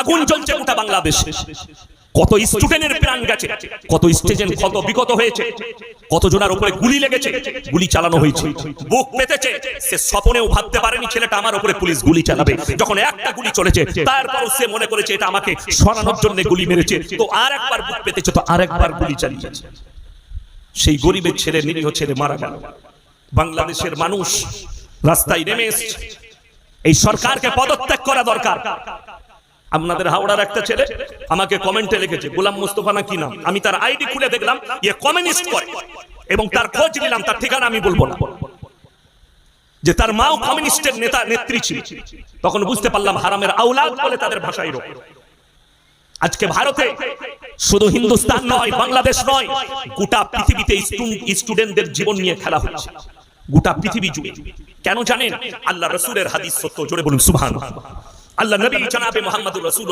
আগুন জ্বলছে গোটা বাংলাদেশ। কত স্টুডেন্টের প্রাণ গেছে কত স্টেজেন্ট কত বিগত হয়েছে কত জনের উপরে গুলি লেগেছে গুলি চালানো হয়েছে। বুক পেতেছে সে স্বপনেও ভাবতে পারেনি ছেলেটা আমার উপরে পুলিশ গুলি চালাবে। যখন একটা গুলি চলেছে তারপরও সে মনে করেছে এটা আমাকে সরানোর জন্য গুলি মেরেছে। তো আর একবার বুক পেতেছে তো আর একবার গুলি চালিয়েছে। সেই গরিবের ছেলে নিরীহ ছেলে মারা গেল। বাংলাদেশের মানুষ রাস্তায় নেমে এসছে। এই সরকারকে পদত্যাগ করা দরকার। আপনাদের হাওড়ার একটা ছেলে আমাকে কমেন্টে লিখেছে গোলাম মুস্তফা না কি নাম? আমি তার আইডি খুলে দেখলাম ইয়ে কমিউনিস্ট করে। এবং তার খোঁজ নিলাম তার ঠিকানা আমি বলব না। যে তার মাও কমিউনিস্টের নেতা নেত্রী ছিল। তখন বুঝতে পারলাম হারামের আউলাদ বলে তাদের ভাষায় রোগ আজকে ভারতে শুধু হিন্দুস্তান নয় বাংলাদেশ নয় গোটা পৃথিবীতে স্টুডেন্টদের জীবন নিয়ে খেলা হচ্ছে। গোটা পৃথিবী জুড়ে। কেন জানেন? আল্লাহ রসুলের হাদিস সত্য জোরে বলুন সুবহান আল্লাহ নবী জানাবে মোহাম্মদুর রসুল